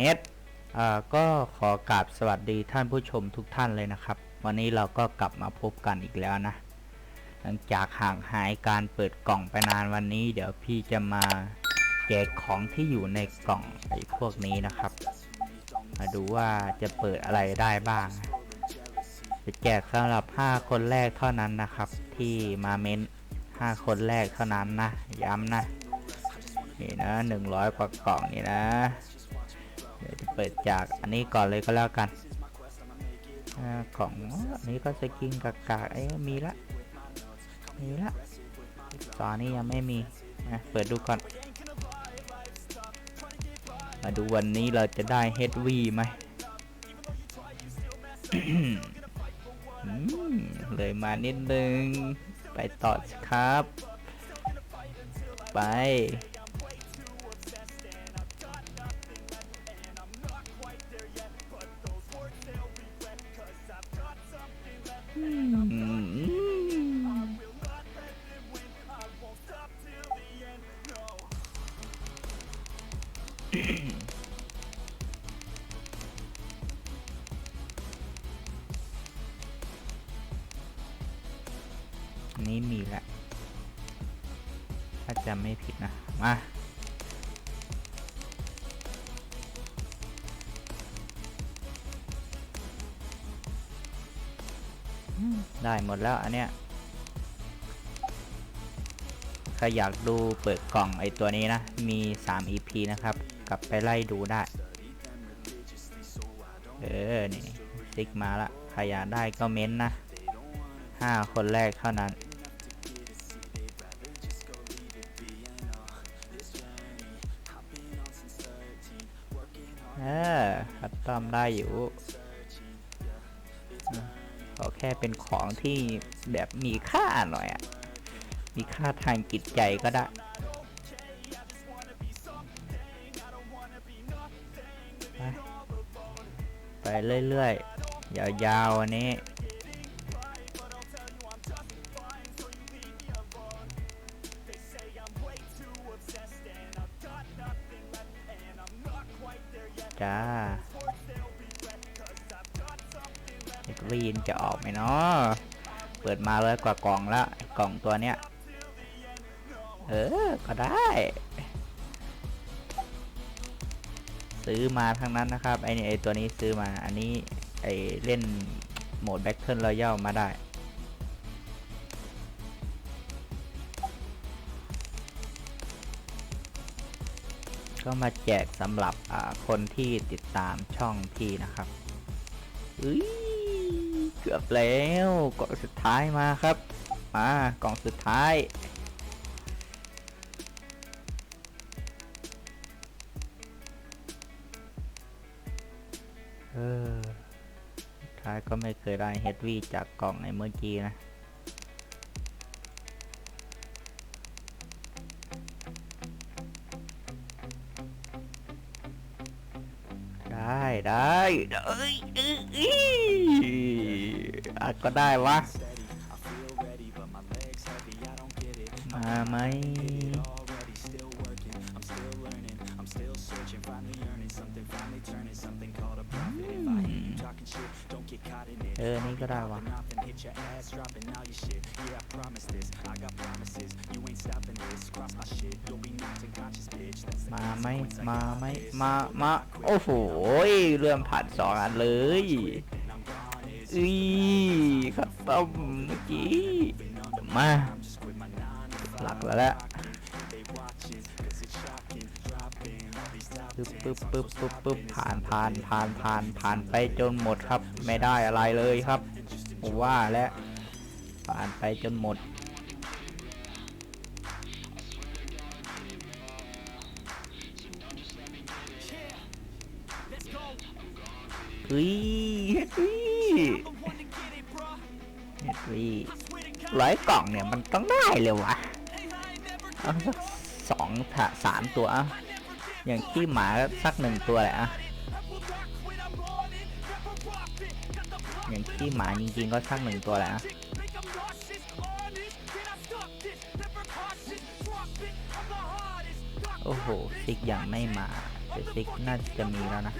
เฮดก็ขอกราบสวัสดีท่านผู้ชมทุกท่านเลยนะครับ วันนี้เราก็กลับมาพบกันอีกแล้วนะ หลังจากห่างหายการเปิดกล่องไปนานวันนี้ เดี๋ยวพี่จะมาแจกของที่อยู่ในกล่องไอ้พวกนี้นะครับ มาดูว่าจะเปิดอะไรได้บ้าง จะแจกสำหรับ 5 คนแรกเท่านั้นนะครับ ที่มาเม้น 5 คนแรกเท่านั้นนะ ย้ำนะนี่นะ100กว่ากล่องนี่นะ เดี๋ยวจะเปิดจากอันนี้ก่อนเลยก็แล้วกันอของอันนี้ก็สกินกากาเอ๊ะมีละ มีละตอนนี้ยังไม่มีนะเปิดดูก่อน มาดูวันนี้เราจะได้เฮดวีไหมเลยมานิดนึง ไปต่อสิครับ ไป นี้มีแหละถ้าจำไม่ผิดนะ มาได้หมดแล้วอันเนี้ยใครอยากดูเปิดกล่องไอตัวนี้นะ มี 3 EP นะครับ กลับไปไล่ดูได้ เออ นี่ซิกมาละใครอยากได้ก็เม้นนะ 5 คนแรกเท่านั้น คัดต้อมได้อยู่ ขอแค่เป็นของที่แบบมีค่าหน่อยอะมีค่าทางจิตใจก็ได้ไปเรื่อยๆ ยาวๆอันนี้ ปิดมาเลยกว่ากล่องแล้วกล่องตัวเนี้ย เออ ก็ได้ ซื้อมาทั้งนั้นนะครับ ไอ้นี่ไอ้ตัวนี้ซื้อมา อันนี้ไอ้เล่นโหมด Battle Royale มาได้ก็มาแจกสำหรับคนที่ติดตามช่องพี่นะครับอุ้ย กือบแล้วกล่องสุดท้ายมาครับ มากล่องสุดท้ายเออท้ายก็ไม่เคยได้เฮดวีจากกล่องในเมื่อกี้นะได้ได้ได้เอ้ยเอ้ยเอ้ย อาจก็ได้วะ มาไหมอืมเออ นี่ก็ได้วะมาไหมมาไหมมา มา โอ้โหยเลื่อนผ่านสองอันเลย อีขัดต้มเมื่อกี้มาหลักแล้วแหละปึ๊บปึ๊บปึ๊บปึ๊บปึ๊บผ่านผ่านผ่านผ่านผ่านไปจนหมดครับ ไม่ได้อะไรเลยครับผมว่าแล้วผ่านไปจนหมดเฮ้ย ร้อยกล่องเนี่ยมันต้องได้เลยวะเอาสักสองถะสามตัว อย่างขี้หมาสักหนึ่งตัวแหละอะอย่างขี้หมาจริงๆก็สักหนึ่งตัวแหละอะโอ้โห ซิกยังไม่มาเจ็ดซิกน่าจะมีแล้วนะ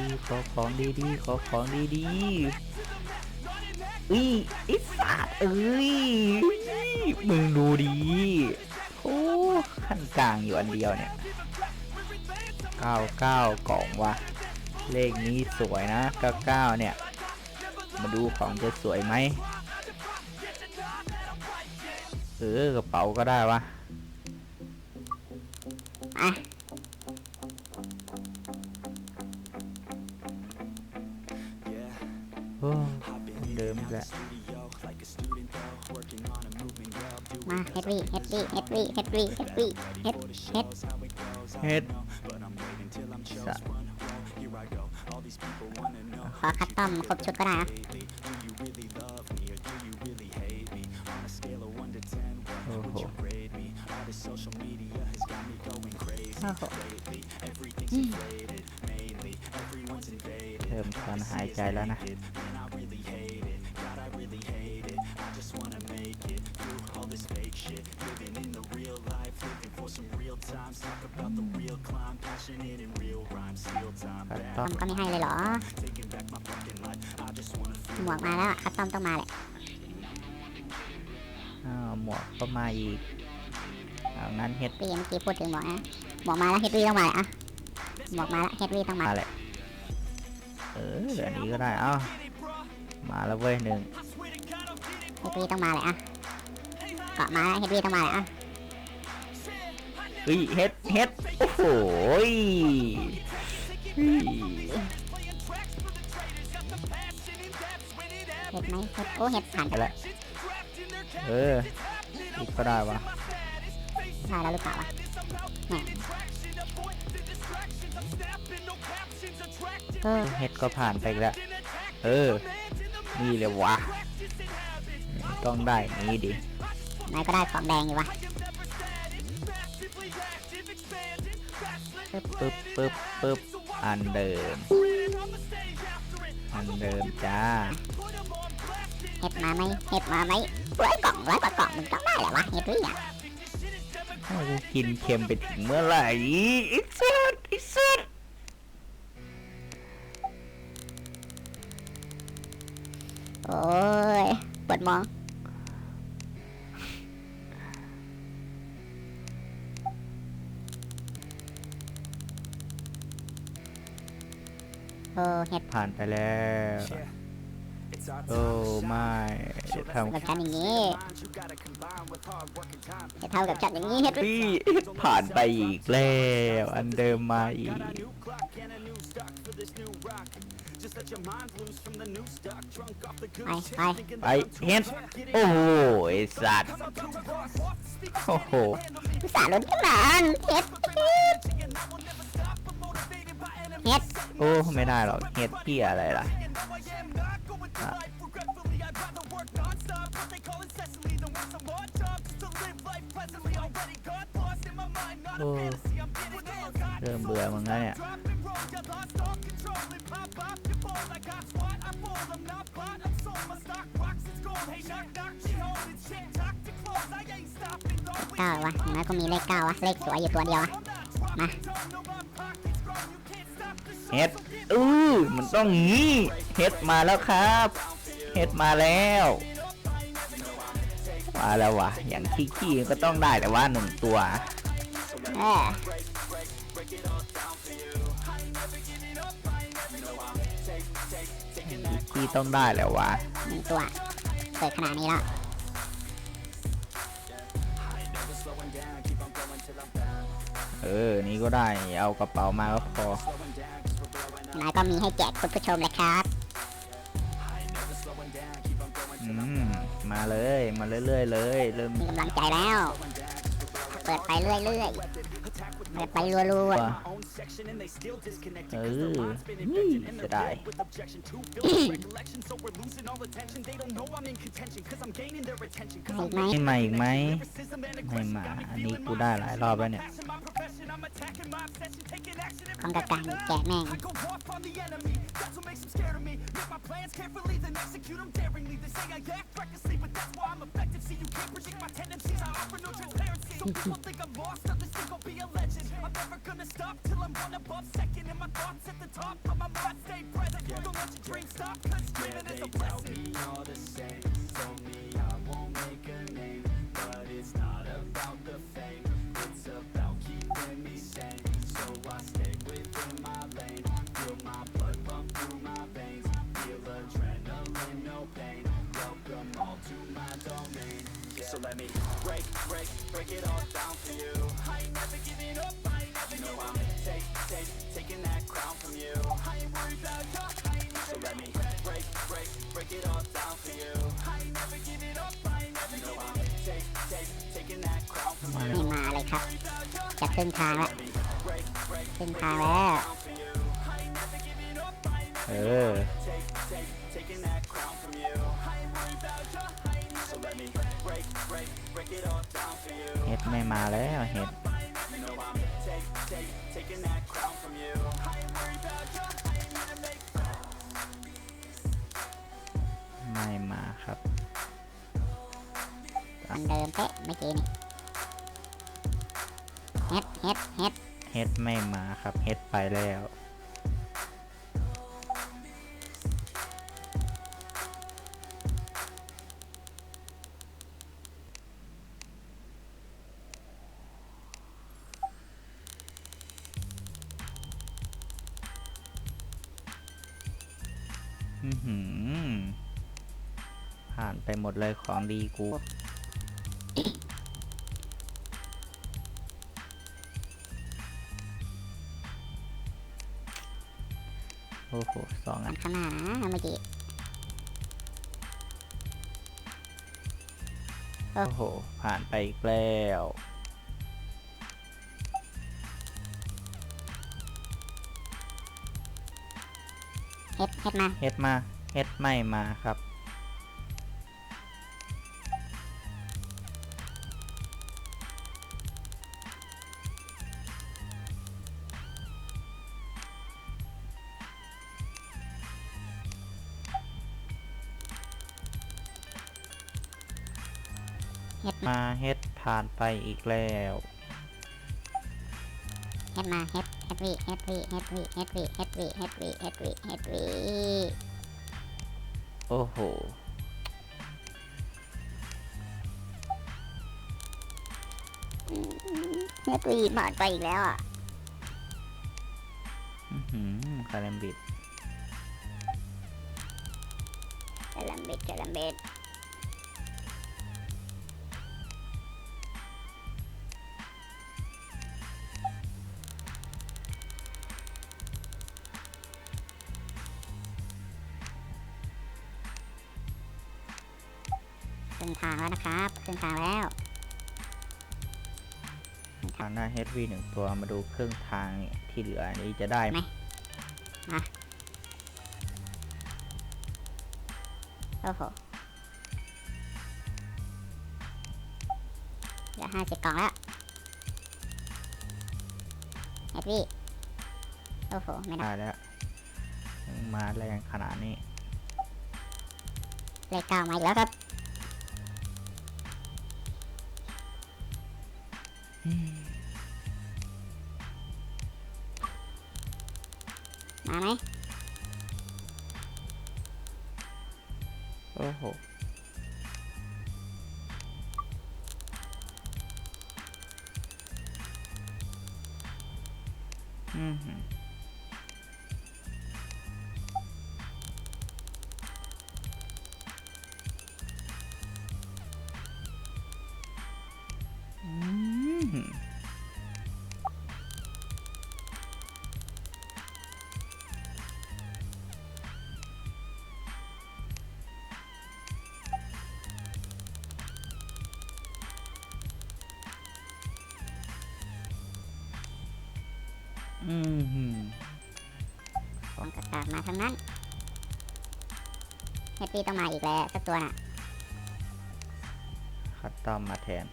ดีๆ ขอของดีๆ ขอของดีๆอุ้ยไอ้สัตว์เอ้ย มึงดูดี โอ้ขั้นกลางอยู่อันเดียวเนี่ย99กล่องวะ เลขนี้สวยนะ99เนี่ย มาดูของจะสวยไหมเออกระเป๋าก็ได้วะอะ ดิมอีกแล้วมาเฮดวี่เฮดวี่เฮดวี่เฮดวี่เฮดวี่เฮดเฮดเฮ็ดสะขอคัดต้อมครบชุดก็ได้นะโอ้โหโอ้โหอืมเริ่มถอนหายใจแล้วนะ ก็ไม่ให้เลยเหรอ หมวกมาแล้วอะคัดต้อมต้องมาแหละอ้าวหมวกก็มาอีกเอางั้นเฮ็ดพี่เมื่อกี้พูดถึงหมวกนะหมวกมาแล้วเฮดวี่ต้องมาแหละอะหมวกมาแล้วเฮดวี่ต้องมามาแหละเอออันนี้ก็ได้เอ้ามาแล้วเว้ยหนึ่งเฮดวี่ต้องมาแหละอะเกาะมาแล้วเฮดวี่ต้องมาแหละอะเฮ้ยเฮ็ดเฮ็ดโอ้โหย เฮ้ยเห็ดไหมเห็ดโอ้เห็ดผ่านไปละเอออีกก็ได้วะได้แล้วหรือเปล่าวะแหมเออเฮ็ดก็ผ่านไปอีกแล้ว เออ นี่เลยวะ ต้องได้อย่างนี้ดินายก็ได้ของแดงอยู่วะปึ๊บปึ๊บปึ๊บปึ๊บ อันเดิม อันเดิมจ้า เห็ดมาไหมเห็ดมาไหมร้อยกล่องร้อยกว่ากล่องมึงต้องได้แหละวะเห็ดวี่อะให้กูกินเค็มไปถึงเมื่อไหร่ไอ้สัสไอ้สัสโอ้ยปวดมอง โอ้เห็ดผ่านไปแล้วโอ้ไม่จะทกับฉันอย่างนี้จะเท่ากับฉันอย่างนี้เห็ดำวี่พี่ผ่านไปอีกแล้ว อันเดิมมาอีกไปไปไปเฮ็ดโอ้โหไอ้สัตว์โอ้โหอุตส่าห์ลุ้นขึ้นมาอันเห็ด เห็ดโอ้ไม่ได้หรอกเฮ็ดพี่อะไรล่ะอะโอ้เริ่มเบื่อมึงแล้วเนี่ยเก้าวะอย่างน้อยก็มีเลขเก้าวะ เลขสวยอยู่ตัวเดียววะ มา เฮ็ดอือมันต้องงี้เฮ็ดมาแล้วครับเฮ็ดมาแล้ว มาแล้ววะอย่างขี้ๆก็ต้องได้แต่ว่าหนึ่งตัวเออขี้ต้องได้แล้ววะหนึ่งตัวเปิดขนาดนี้แล้วเออ นี่ก็ได้ เอากระเป๋ามาก็พอ นายก็มีให้แจกคุณผู้ชมเลยครับ อืมมาเลยมาเรื่อยๆเลยเริ่มมีกำลังใจแล้ว เปิดไปเรื่อยๆเปิดไปรัวว่าเออนี่จะได้ๆอีกไหม ไม่มาอีกไหมไม่มา อันนี้กูได้หลายรอบแล้วเนี่ย Conga I go off on the enemy. That's what makes them scared of me. Make my plans carefully, then execute them daringly. They say I act recklessly, but that's why I'm effective. See, you can't predict my tendencies. I offer no transparency. Some people think I'm lost, others think I'll be a legend. I'm never gonna stop till I'm one above second. And my thoughts at the top, my mind stay present. Yeah, Don't let your dreams stop, cause dreaming yeah, is a blessing. Tell me all the same. Told me I won't make a name, but it's not about the it all down for you. I ain't never giving up. I ain't never you know I'm take, take, taking that crown from you. I ain't worried about you. I ain't so let me break, break, break it all down for you. I ain't never giving up. I ain't never you know I'm take, take, taking that crown from มา you. ไม่มาเลยครับ จะครึ่งทางแล้ว Break, break, ครึ่งทางแล้ว down for you. I ain't never giving up. I ain't เออ take, เฮ็ดไม่มาแล้วเฮ็ด You know I'm take, take, taking that crown from you. I ain't worried about you. I ain't here to make ไม่มาครับอันเดิมเป๊ะเมื่อกี้นี่เฮ็ดเฮ็ดเฮ็ดเฮ็ดไม่มาครับเฮ็ดไปแล้ว ดเลยของดีกูโอ้โหสองอัอันนข้างหน้านะเมื่อกี้โอ้โห ผ่านไปอีกแล้วเฮ็ดเฮ็ดมาเฮ็ดมาเฮ็ดไม่มาครับ เฮ็ดมาเฮ็ดผ่านไปอีกแล้วเฮ็ดมาเฮ็ดเฮ็ดวีเฮ็ดวีเฮ็ดวีเฮ็ดวีเฮ็ดวีเฮ็ดวีเฮ็ดวีเฮ็ดวีโอ้โหเฮ็ดวีผ่านไปอีกแล้วอะอื้อหือคาราบิดกระลำเบ็ดกระลำเบ็ด ทางแล้วนะครับครึ่งทางแล้วทางหน้า HV หนึ่งตัวมาดูเครื่องทางที่เหลือนี้จะได้ไหมโอ้โหเหลือห้าสิบกล่องแล้วเฮ็ดวีโอ้โห ไม่ได้ได้แล้ว มาแรงขนาดนี้ เลขเก้ามาอีกแล้วครับ มาไหมโอ้โหอือ อือหือต้องกระกากมาทั้งนั้นเฮดปี้ต้องมาอีกแล้วสักตัวน่ะ คัดตอมมาแทน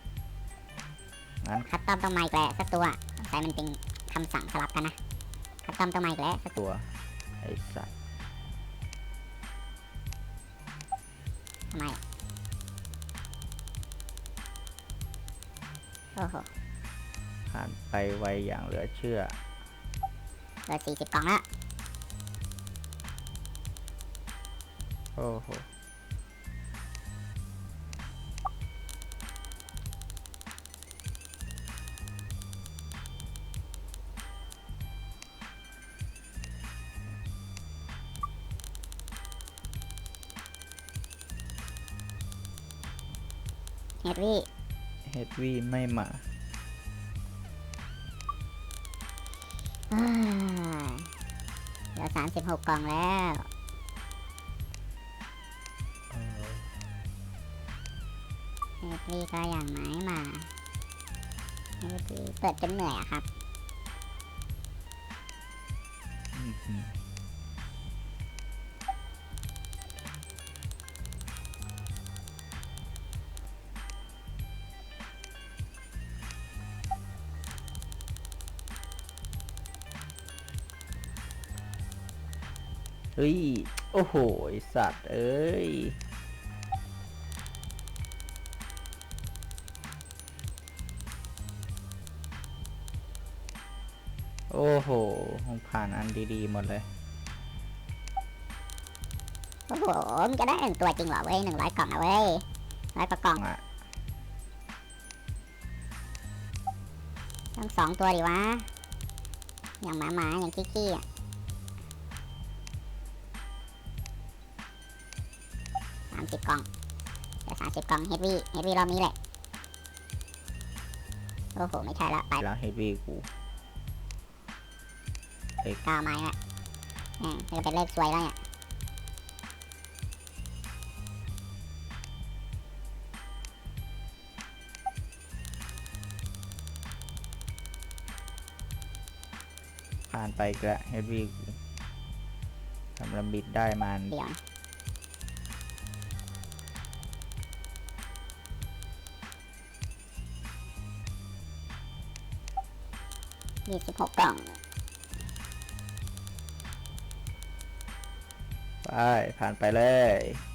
งั้นคัตตอมต้องมาอีกแล้วสักตัวใส่มันเป็นคำสั่งสลับกันนะ คัตตอมต้องมาอีกแล้วสักตัว ไอ้สัตว์ทำไมโอโอ้โห ผ่านไปไวอย่างเหลือเชื่อ เหลือสี่สิบกล่องแล้วโอ้โหเฮดวี่เฮดวี่ไม่มาอ่า เหลือสามสิบหกกล่องแล้ว เฮดวี่ก็อย่างไม่มาเฮดวี่เปิดจนเหนื่อยอะครับ อืม ฮ้ย โอ้โหไอ้สัตว์ เอ้ย โอ้โห ผ่านอันดีๆ หมดเลย โอ้โหมันจะได้หนึ่งตัวจริงเหรอเว้ยหนึ่งร้อยกล่องนะเว้ยร้อยกว่ากล่องอะต้องสองตัวดิวะ อย่างหมาหมาๆอย่างกี้กี้อะามสิบกล่องเดี๋ยวสามสิบกล่องเฮดวี่เฮดวี่รอบนี้แหละ โอ้โห ไม่ใช่ละไปแล้วเฮดวีกูเก้าไม้ละแหมจะเป็นเลขสวยแล้วเนี่ยผ่านไปอีกแล้วเฮดวีกูทำลำบิดได้มาเดี๋ยว ยี่สิบหกกล่อง ไป ผ่านไปเลย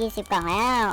ยี่สิบกล่องแล้ว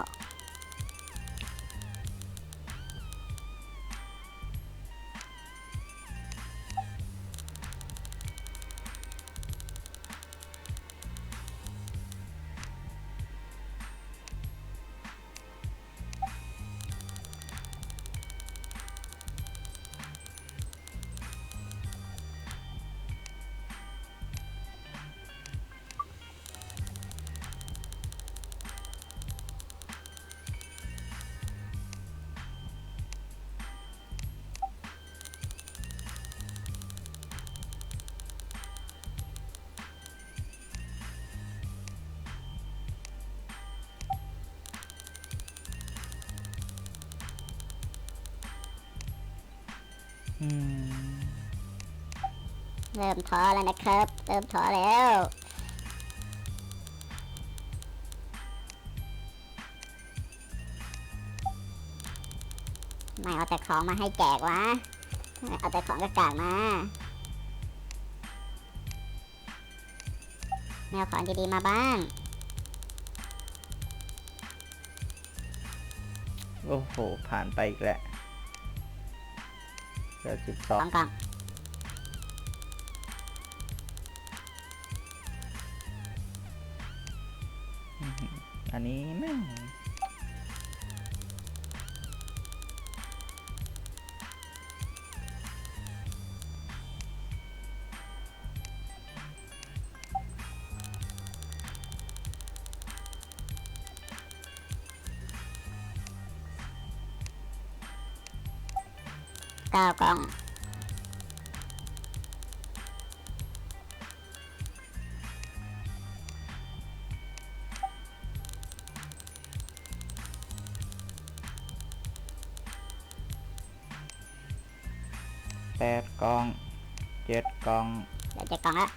เริ่มท้อแล้วนะครับ เริ่มท้อแล้วไม่เอาแต่ของมาให้แจกวะ เอาแต่ของกระกากมาไม่เอาของดีๆมาบ้าง โอ้โห ผ่านไปอีกแล้ว เหลือสิบสสอองงกล่องอันนี้แม่ง 8 con. 7 con. Dạ chết con á.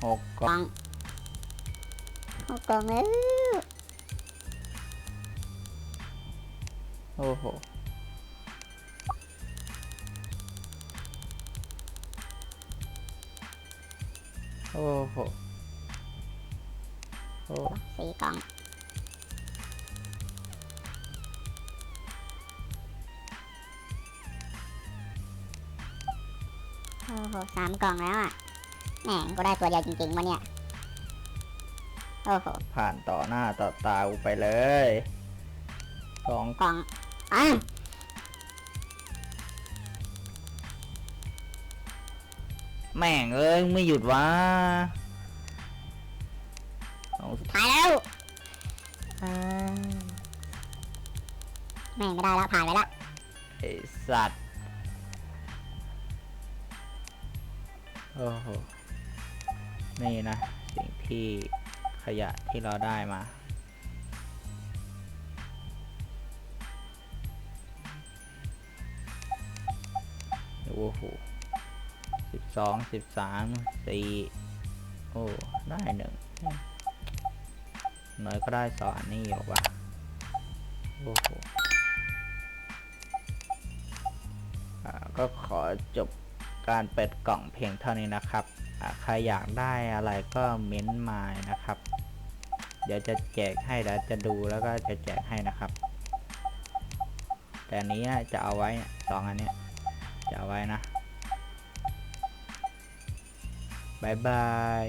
Một con. Một con ấy, ô hô. Ô hô. Ô. Xì con. โอ้โหโอ้โหโอ้สี่กล่องโอ้โหสามกล่องแล้วอะแหมก็ได้ตัวเดียวจริงๆวะเนี่ย โอ้โห ผ่านต่อหน้าต่อตากูไปเลยสองกล่องอะแม่งเอ้ยไม่หยุดวะเอาถ่ายแล้วเออแม่งไม่ได้แล้วผ่านไปแล้วไอสัตว์ โอ้โห นี่นะ สิ่งที่ขยะที่เราได้มา โอ้โหสิบสองสิบสามสี่โอ้ ได้หนึ่งน้อยก็ได้สอนนี่หรอกว่ะโอ้โหอ่าก็ขอจบ การเปิดกล่องเพียงเท่านี้นะครับใครอยากได้อะไรก็เม้นต์มานะครับ เดี๋ยวจะแจกให้เดี๋ยวจะดูแล้วก็จะแจกให้นะครับ แต่อันนี้จะเอาไว้สองอันนี้จะเอาไว้นะบายบาย